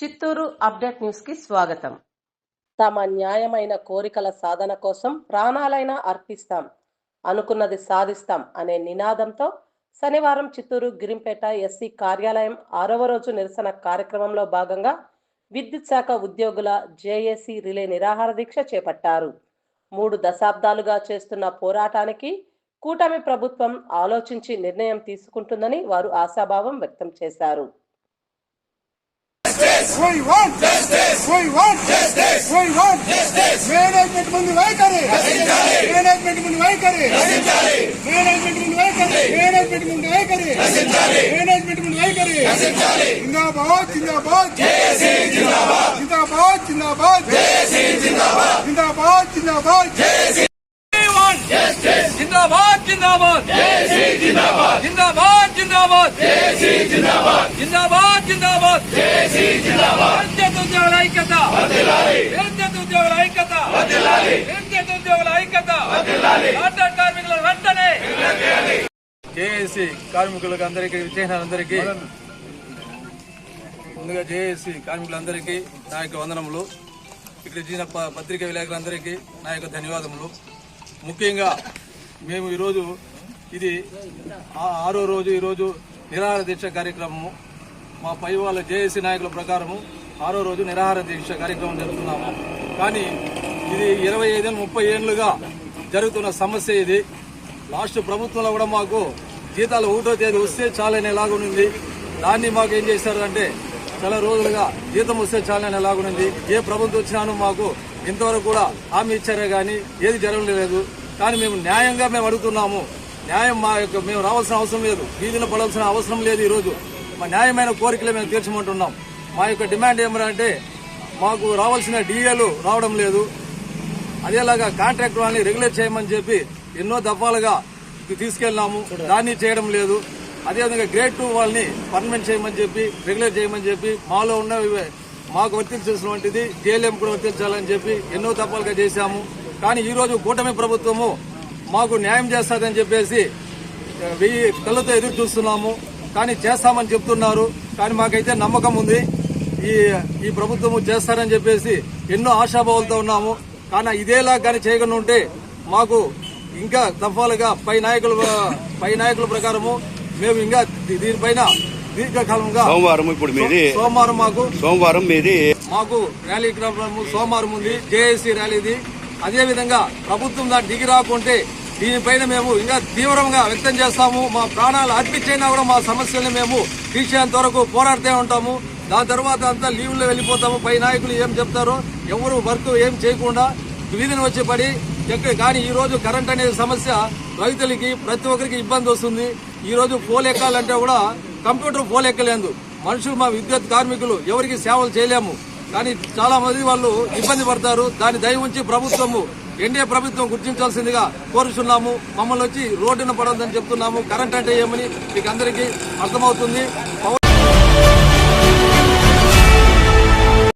Chittoor update న్యూస్కి స్వాగతం. తమ న్యాయమైన కోరికల సాధన కోసం ప్రాణాలైనా అర్పిస్తాం అనుకున్నది సాధిస్తాం అనే నినాదంతో శనివారం చిత్తూరు గిరింపేట ఎస్సీ కార్యాలయం ఆరవ రోజు నిరసన కార్యక్రమంలో భాగంగా విద్యుత్ శాఖ ఉద్యోగుల జేఏసీ రిలే నిరాహార దీక్ష చేపట్టారు. మూడు దశాబ్దాలుగా చేస్తున్న పోరాటానికి కూటమి ప్రభుత్వం ఆలోచించి నిర్ణయం తీసుకుంటుందని వారు ఆశాభావం వ్యక్తం చేశారు. justice. We want justice. We want justice. We want justice. Management ముందు వైఖరి. రచించాలి మేనేజ్మెంట్ ముందు వైఖరి. రచించాలి మేనేజ్మెంట్ ముందు వైఖరి. మేనేజ్మెంట్ ముందు వైఖరి. రచించాలి మేనేజ్మెంట్ ముందు వైఖరి. రచించాలి జిందాబాద్ జిందాబాద్. జేసీ జిందాబాద్. జిందాబాద్ జిందాబాద్. జేసీ జిందాబాద్. జిందాబాద్ జిందాబాద్. జేసీ జిందాబాద్ జిందాబాద్. జేసీ జిందాబాద్! జిందాబాద్! జిందాబాద్ జిందాబాద్! విద్యుత్ ఉద్యోగుల ఐక్యత! విద్యుత్ ఉద్యోగుల ఐక్యత! విద్యుత్ ఉద్యోగుల ఐక్యత! కాంట్రాక్ట్ కార్మికుల వెంటనే! జేఏసీ కార్మికులకు అందరికీ విజయనందరికీ ముందుగా జేఏసీ కార్మికులందరికీ నా యొక్క వందనములు. ఇక్కడ ఇచ్చిన పత్రిక విలేకరులందరికీ నా యొక్క ధన్యవాదములు. ముఖ్యంగా మేము ఈరోజు ఇది ఆరో రోజు ఈరోజు నిరాహార దీక్ష కార్యక్రమము. మా పై వాళ్ళ జేఏసీ నాయకుల ప్రకారము ఆరో రోజు నిరాహార దీక్ష కార్యక్రమం జరుపుతున్నాము. కానీ ఇది ఇరవై ఐదు ముప్పై ఏళ్ళుగా జరుగుతున్న సమస్య ఇది. లాస్ట్ ప్రభుత్వంలో కూడా మాకు జీతాలు ఒకటో తేదీ వస్తే చాలనేలాగా ఉంది. దాన్ని మాకు ఏం చేశారంటే చాలా రోజులుగా జీతం వస్తే చాలని ఏ ప్రభుత్వం వచ్చినాను మాకు ఇంతవరకు కూడా హామీ ఇచ్చారే కానీ ఏది జరగలేదు. కానీ మేము న్యాయంగా మేము అడుగుతున్నాము. న్యాయం మా యొక్క మేము రావాల్సిన అవసరం లేదు. వీధిలో పడాల్సిన అవసరం లేదు ఈరోజు. మా న్యాయమైన కోరికలే మేము తీర్చమంటున్నాం. మా యొక్క డిమాండ్ ఏమంటే మాకు రావాల్సిన డిఏలు రావడం లేదు. అదేలాగా కాంట్రాక్ట్ వాళ్ళని రెగ్యులేట్ చేయమని చెప్పి ఎన్నో దఫాలుగా తీసుకెళ్ళినాము. దాన్ని చేయడం లేదు. అదేవిధంగా గ్రేడ్ టూ వాళ్ళని పర్మనెంట్ చేయమని చెప్పి రెగ్యులేట్ చేయమని చెప్పి మాలో ఉన్న మాకు వర్తించాల్సినటువంటిది జేఎల్ఎం కూడా వర్తించాలని చెప్పి ఎన్నో దఫాలుగా చేశాము. కానీ ఈ రోజు కూటమి ప్రభుత్వము మాకు న్యాయం చేస్తాదని చెప్పేసి వెయ్యి కళ్ళతో ఎదురు చూస్తున్నాము. కానీ చేస్తామని చెప్తున్నారు. కానీ మాకైతే నమ్మకం ఉంది. ఈ ఈ ప్రభుత్వము చేస్తారని చెప్పేసి ఎన్నో ఆశాభావాలతో ఉన్నాము. కానీ ఇదేలా కానీ చేయకుండా ఉంటే మాకు ఇంకా దఫాలుగా పై నాయకుల పై నాయకుల ప్రకారము మేము ఇంకా దీనిపైన దీర్ఘకాలంగా సోమవారం ఇప్పుడు మీది సోమవారం మాకు సోమవారం మీది మాకు ర్యాలీ సోమవారం ఉంది. జేఏసీ ర్యాలీది. అదే విధంగా ప్రభుత్వం దాన్ని దిగి రాకుంటే దీనిపైన మేము ఇంకా తీవ్రంగా వ్యక్తం చేస్తాము. మా ప్రాణాలు అర్పించైనా కూడా మా సమస్యల్ని మేము తీర్చేంత వరకు పోరాడుతూ ఉంటాము. దాని తర్వాత అంతా లీవ్లో వెళ్ళిపోతాము. పై నాయకులు ఏం చెప్తారో ఎవరు వర్క్ ఏం చేయకుండా వీధిని వచ్చి పడి ఎక్కడ కానీ ఈరోజు కరెంట్ అనే సమస్య రైతులకి ప్రతి ఒక్కరికి ఇబ్బంది వస్తుంది. ఈ రోజు పోల్ ఎక్కాలంటే కూడా కంప్యూటర్ పోల్ ఎక్కలేదు. మనుషులు మా విద్యుత్ కార్మికులు ఎవరికి సేవలు చేయలేము. కానీ చాలా మంది వాళ్ళు ఇబ్బంది పడతారు. దాన్ని దయ ఉంచి ప్రభుత్వము ఎన్డీఏ ప్రభుత్వం గుర్తించాల్సిందిగా కోరుచున్నాము. మమ్మల్ని వచ్చి రోడ్డున పడొద్దని చెప్తున్నాము. కరెంట్ అంటే ఏమని మీకు అందరికీ అర్థమవుతుంది.